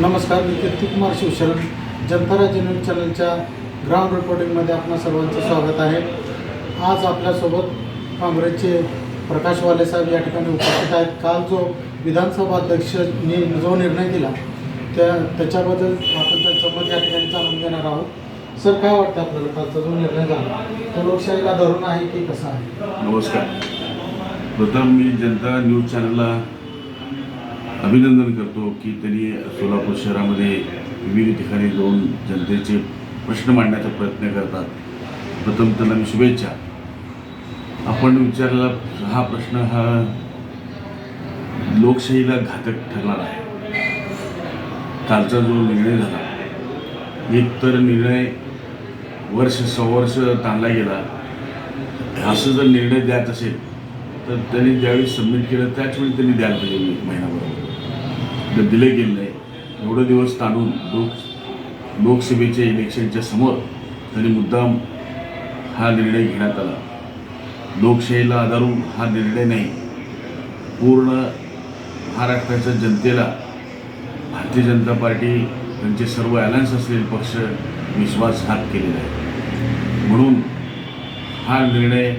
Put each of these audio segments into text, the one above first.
नमस्कार मी कीर्तिकुमार शिवशरण जनता राज्य न्यूज चॅनलच्या ग्राउंड रिपोर्टिंगमध्ये आपणा सर्वांचं स्वागत आहे. आज आपल्यासोबत काँग्रेसचे प्रकाश वाले साहेब या ठिकाणी उपस्थित आहेत. काल जो विधानसभा अध्यक्षांनी जो निर्णय दिला त्या त्याच्याबद्दल आपण त्यांचं मत या ठिकाणी जाणून घेणार आहोत. सर काय वाटतं आपल्याला कालचा जो निर्णय झाला? तो लोकशाहीला धरून आहे की कसा आहे? नमस्कार. प्रथम मी जनता न्यूज चॅनलला अभिनंदन करतो की त्यांनी सोलापूर शहरामध्ये विविध ठिकाणी जाऊन जनतेचे प्रश्न मांडण्याचा प्रयत्न करतात. प्रथम त्यांना मी शुभेच्छा. आपण विचारलेला हा प्रश्न हा लोकशाहीला घातक ठरणार आहे. कालचा जो निर्णय झाला एक तर निर्णय वर्ष सवर्ष ताणला गेला. असं जर निर्णय द्यायचा असेल तर त्यांनी ज्यावेळी सबमिट केलं त्याच वेळी त्यांनी द्यायला पाहिजे एक महिनाभर दिले गेले नाही एवढं दिवस ताणून लोक लोकसभेच्या इलेक्शनच्या समोर त्यांनी मुद्दाम हा निर्णय घेण्यात आला. लोकशाहीला आधारून हा निर्णय नाही. पूर्ण महाराष्ट्राच्या जनतेला भारतीय जनता पार्टी त्यांचे सर्व अलायन्स असलेले पक्ष विश्वासघात केलेला आहे म्हणून हा निर्णय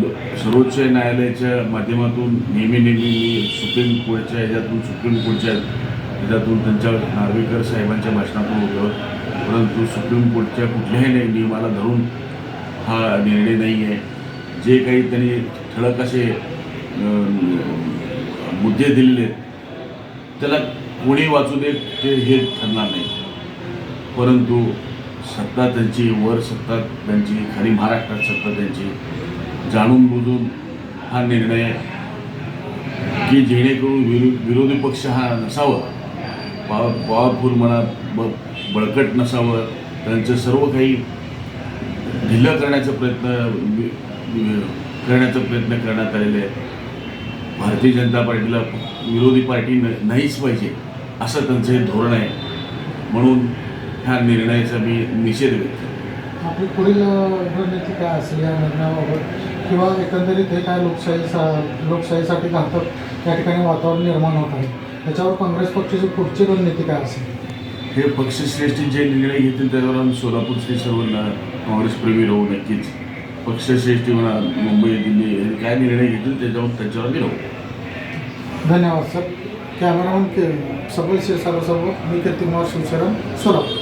सर्वोच्च न्यायालयाच्या माध्यमातून नेहमी नेहमी मी सुप्रीम कोर्टच्या ह्याच्यातून सुप्रीम कोर्टच्या ह्याच्यातून त्यांच्या नार्वेकर साहेबांच्या भाषणातून होतं. परंतु सुप्रीम कोर्टच्या कुठल्याही नियमाला धरून हा निर्णय नाही आहे. जे काही त्यांनी ठळक असे मुद्दे दिलेले आहेत त्याला कोणी वाचू दे ते हे ठरणार नाही. परंतु सत्ता त्यांची वर सत्ता त्यांची खाली महाराष्ट्रात सत्ता त्यांची जाणून बुजून हा निर्णय की जेणेकरून विरो विरोधी पक्ष हा नसावं. पॉ पॉवरफुल म्हणा ब बळकट नसावं. त्यांचं सर्व काही ढिलं करण्याचा प्रयत्न करण्याचा प्रयत्न करण्यात आलेले आहे भारतीय जनता पार्टीला विरोधी पार्टी न नाहीच पाहिजे असं त्यांचं हे धोरण आहे. म्हणून ह्या निर्णयाचा मी निषेध व्यक्त आपली पुढील रणनीती काय असेल? या निर्णयाबाबत किंवा एकंदरीत हे काय लोकशाही सा लोकशाहीसाठी घातक या ठिकाणी वातावरण निर्माण होत आहे. त्याच्यावर काँग्रेस पक्षाची पुढची रणनीती काय असेल? हे पक्षश्रेष्ठी जे निर्णय घेतील त्याच्यावर आम्ही सोलापूरचे सर्वांना काँग्रेस प्रेमी राहू नक्कीच. पक्षश्रेष्ठी म्हणा मुंबई दिल्ली हे काय निर्णय घेतील त्याच्यावर त्याच्यावर राहू. धन्यवाद सर. कॅमेरामन के सबल शिरसारासोबत मी कीर्तिकुमार शिवशरण सोलापूर.